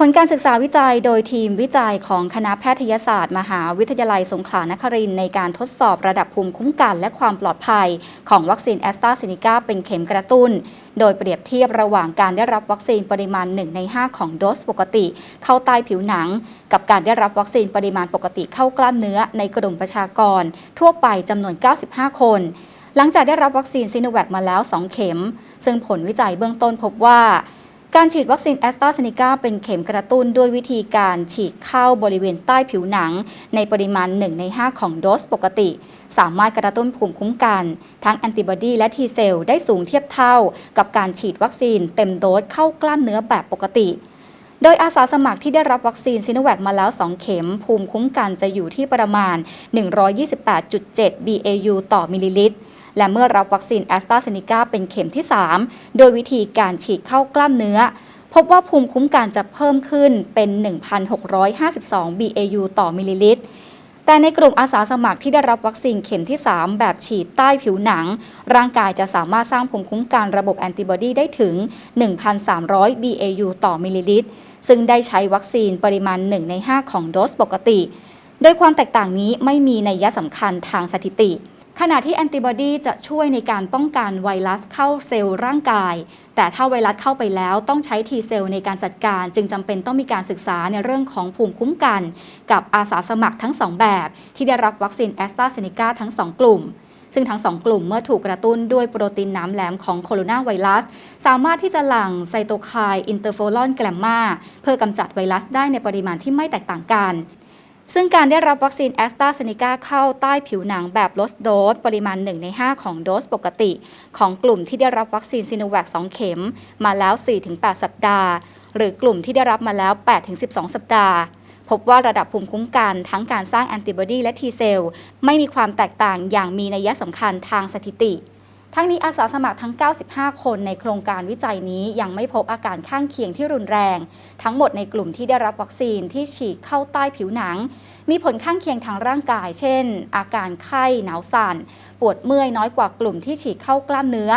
ผลการศึกษาวิจัยโดยทีมวิจัยของคณะแพทยศาสตร์ มหาวิทยาลัยสงขลานครินในการทดสอบระดับภูมิคุ้มกันและความปลอดภัย ของวัคซีนแอสตราเซเนกาเป็นเข็มกระตุ้น โดยเปรียบเทียบระหว่างการได้รับวัคซีนปริมาณ 1 ใน 5 ของโดสปกติ เข้าใต้ผิวหนัง กับการได้รับวัคซีนปริมาณปกติเข้ากล้ามเนื้อในกลุ่มประชากร ทั่วไปจำนวน 95 คนหลังจากได้รับวัคซีนซิโนแวคมาแล้ว 2 เข็ม ซึ่งผลวิจัยเบื้องต้นพบว่า การฉีดวัคซีนแอสตราเซเนกาเป็นเข็มกระตุ้นด้วยวิธีการฉีดเข้าบริเวณใต้ผิวหนัง ในปริมาณ 1 ใน 5 ของโดสปกติ สามารถกระตุ้นภูมิคุ้มกัน ทั้งแอนติบอดีและทีเซลได้สูงเทียบเท่า กับการฉีดวัคซีนเต็มโดสเข้ากล้ามเนื้อแบบปกติ โดยอาสาสมัครที่ได้รับวัคซีนซิโนแวคมาแล้ว 2 เข็ม ภูมิคุ้มกันจะอยู่ที่ประมาณ 128.7 BAU ต่อมิลลิลิตร และเมื่อรับวัคซีนแอสตราเซเนกาเป็นเข็มที่ 3 โดยวิธีการฉีดเข้ากล้ามเนื้อ พบว่าภูมิคุ้มกันจะเพิ่มขึ้นเป็น 1,652 BAU ต่อมิลลิลิตรแต่ในกลุ่มอาสาสมัครที่ได้รับวัคซีนเข็มที่ 3 แบบฉีดใต้ผิวหนัง ร่างกายจะสามารถสร้างภูมิคุ้มกันระบบแอนติบอดีได้ถึง 1,300 BAU ต่อมิลลิลิตร ซึ่งได้ใช้วัคซีนปริมาณ 1 ใน 5 ของโดสปกติ โดยความแตกต่างนี้ไม่มีในัยสำคัญทางสถิติ ขณะที่แอนติบอดีจะช่วยในการป้องกันไวรัสเข้าเซลล์ร่างกาย แต่ถ้าไวรัสเข้าไปแล้วต้องใช้ทีเซลล์ในการจัดการ จึงจำเป็นต้องมีการศึกษาในเรื่องของภูมิคุ้มกัน กับอาสาสมัครทั้ง 2 แบบ ที่ได้รับวัคซีนแอสตราเซเนกาทั้ง 2 กลุ่มซึ่งทั้ง2กลุ่มเมื่อถูกกระตุ้นด้วยโปรตีนน้ำแหลมของโคโรนาไวรัส สามารถที่จะหลั่งไซโตไคน์อินเตอร์โฟลอนแกลมมาเพื่อกำจัดไวรัสได้ในปริมาณที่ไม่แตกต่างกัน ซึ่งการได้รับวัคซีนแอสตราเซเนกาเข้าใต้ผิวหนังแบบลดโดสปริมาณ 1 ใน 5 ของโดสปกติ ของกลุ่มที่ได้รับวัคซีนซิโนแวค2เข็ม มาแล้ว 4-8 สัปดาห์ หรือกลุ่มที่ได้รับมาแล้ว 8-12 สัปดาห์พบว่าระดับภูมิคุ้มกันทั้งการสร้างแอนติบอดีและทีเซลไม่มีความแตกต่างอย่างมีนัยสำคัญทางสถิติ ทั้งนี้อาสาสมัครทั้ง 95 คนในโครงการวิจัยนี้ยังไม่พบอาการข้างเคียงที่รุนแรง ทั้งหมดในกลุ่มที่ได้รับวัคซีนที่ฉีดเข้าใต้ผิวหนัง มีผลข้างเคียงทางร่างกาย เช่น อาการไข้หนาวสั่น ปวดเมื่อยน้อยกว่ากลุ่มที่ฉีดเข้ากล้ามเนื้อ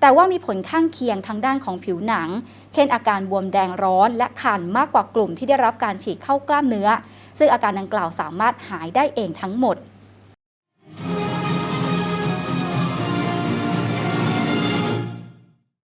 แต่ว่ามีผลข้างเคียงทางด้านของผิวหนัง เช่น อาการบวมแดงร้อนและคันมากกว่ากลุ่มที่ได้รับการฉีดเข้ากล้ามเนื้อ ซึ่งอาการดังกล่าวสามารถหายได้เองทั้งหมด